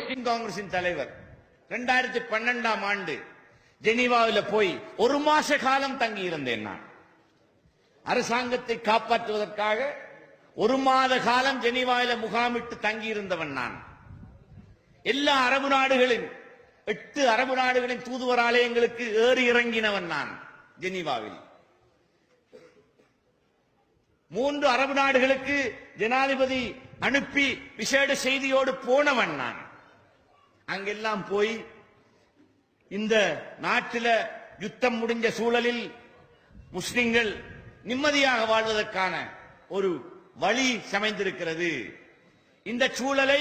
முஸ்லிம் காங்கிரசின் தலைவர். ரெண்டாயிரத்தி பன்னெண்டாம் ஆண்டு ஜெனீவாவில் போய் ஒரு மாச காலம் தங்கி இருந்தேன் நான். அரசாங்கத்தை காப்பாற்றுவதற்காக ஒரு மாத காலம் ஜெனீவாவில் முகாமிட்டு தங்கி இருந்தவன் நான். எல்லா அரபு நாடுகளின் எட்டு அரபு நாடுகளின் தூதுவர் ஆலயங்களுக்கு ஏறி இறங்கினவன் நான் ஜெனீவாவில். மூன்று அரபு நாடுகளுக்கு ஜனாதிபதி அனுப்பி விசேட செய்தியோடு போனவன் நான். அங்கெல்லாம் போய் இந்த நாட்டில யுத்தம் முடிஞ்ச சூழலில் முஸ்லிம்கள் நிம்மதியாக வாழ்வதற்கான ஒரு வழி சமைந்திருக்கிறது. இந்த சூழலை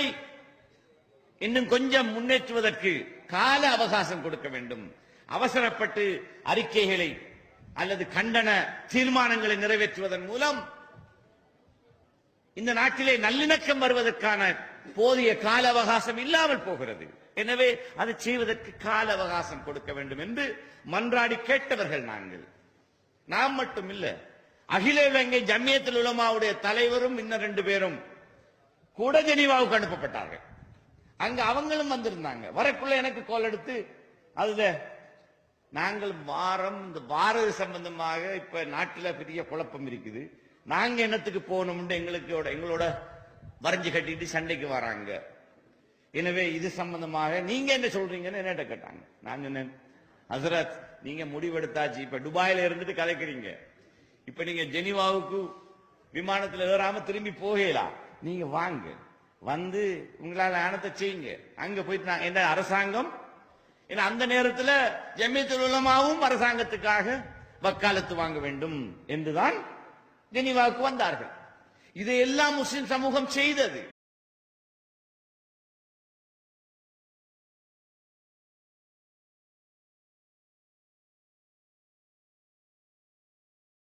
இன்னும் கொஞ்சம் முன்னேற்றுவதற்கு கால அவகாசம் கொடுக்க வேண்டும். அவசரப்பட்டு அறிக்கைகளை அல்லது கண்டன தீர்மானங்களை நிறைவேற்றுவதன் மூலம் இந்த நாட்டிலே நல்லிணக்கம் வருவதற்கான போதிய கால அவகாசம் இல்லாமல் போகிறது. எனவே அதை செய்வதற்கு கால அவகாசம் கொடுக்க வேண்டும் என்று மன்றாடி கேட்டவர்கள் நாங்கள். நாம் மட்டும் இல்ல அகில இலங்கை ஜம்மியத்தில் உலமாவுடைய தலைவரும் இன்னும் ரெண்டு பேரும் கூட ஜெனீவாவுக்கு அனுப்பப்பட்டார்கள். அங்க அவங்களும் வந்திருந்தாங்க. வரக்குள்ள எனக்கு கோல் எடுத்து அதுல நாங்கள் வாரம் இந்த வாரது சம்பந்தமாக இப்ப நாட்டுல பெரிய குழப்பம் இருக்குது. நாங்க என்னத்துக்கு போகணும்னு எங்களுக்கு எங்களோட வரைஞ்சு கட்டிட்டு சண்டைக்கு வராங்க. எனவே இது சம்பந்தமாக நீங்க என்ன சொல்றீங்கன்னு என்னட்ட கேட்டாங்க. நான் சொன்னேன் ஹசரத் நீங்க முடிவெடுத்தாச்சு. இப்ப துபாயில இருந்துட்டு கதைக்கிறீங்க. இப்ப நீங்க ஜெனிவாவுக்கு விமானத்துல ஏறாம திரும்பி போகலாம் நீங்க வாங்க. வந்து உங்களால் ஆனத்தை செய்யுங்க. அங்க போயிட்டு நான் என்ன அரசாங்கம்? ஏன்னா அந்த நேரத்தில் ஜமியத்துல் உலமாவும் அரசாங்கத்துக்காக வக்காலத்து வாங்க வேண்டும் என்றுதான் ஜெனிவாவுக்கு வந்தார்கள். இதையெல்லாம் முஸ்லிம் சமூகம் செய்தது.